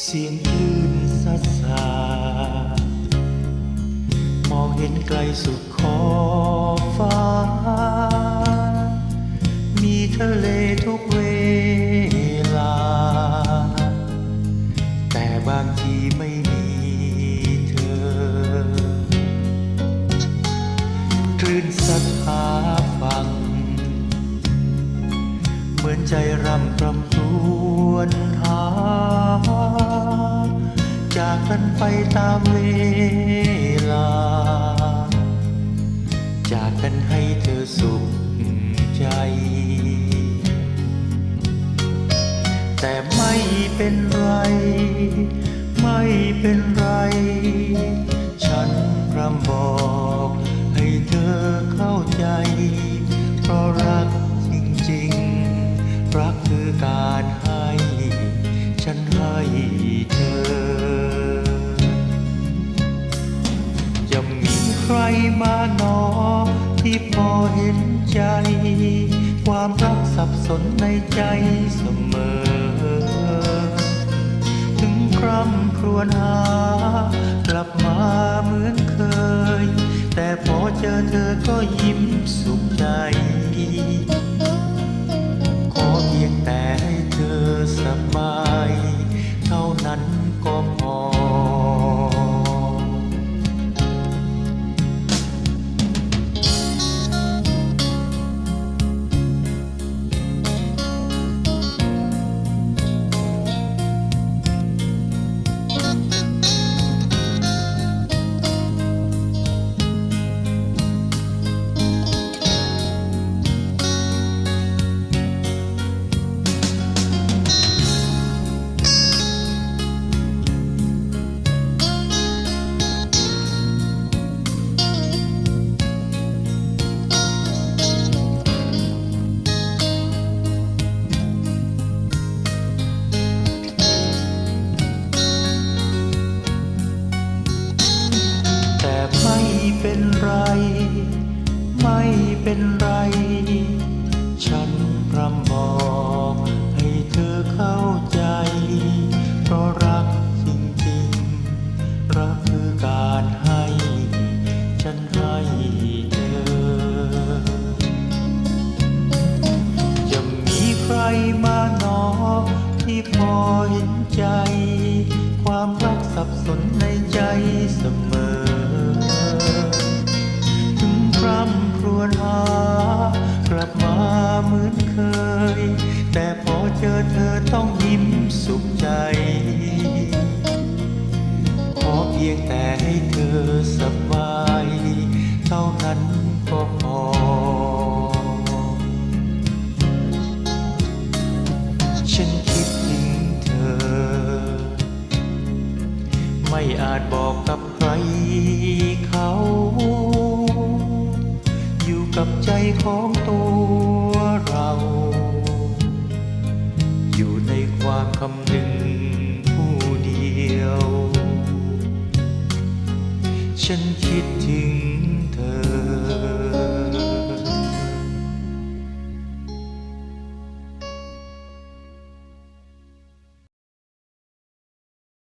เสียงคลื่นซัดสามองเห็นไกลสุดขอบฟ้า มีทะเลทุกเวลา แต่บางทีไม่มีเธอ คลื่นซัดหาฟัง เหมือนใจรำรำทวนหาจา กันไปตามเวลา จากกันให้เธอสุขใจ แต่ไม่เป็นไร ไม่เป็นไร ฉันรำบอกให้เธอเข้าใจ เพราะรักจริงๆ รักคือการให้ ฉันให้เธอ ที่พอเห็นใจ ความรักสับสนในใจเสมอ ถึงคร่ำครวญหากลับมา มีใครมาหนอ ที่พอเห็นใจ ความรักสับสนในใจเสมอ ถึงคร่ำครวญหากลับมาเหมือนเคย แต่พอเจอเธอต้องยิ้มสุขใจ ขอเพียงแต่ให้เธอสบาย เท่านั้น ไม่อาจบอกกับใครเขา อยู่กับใจของตัวเรา อยู่ในความคำนึงผู้เดียว ฉันคิดที่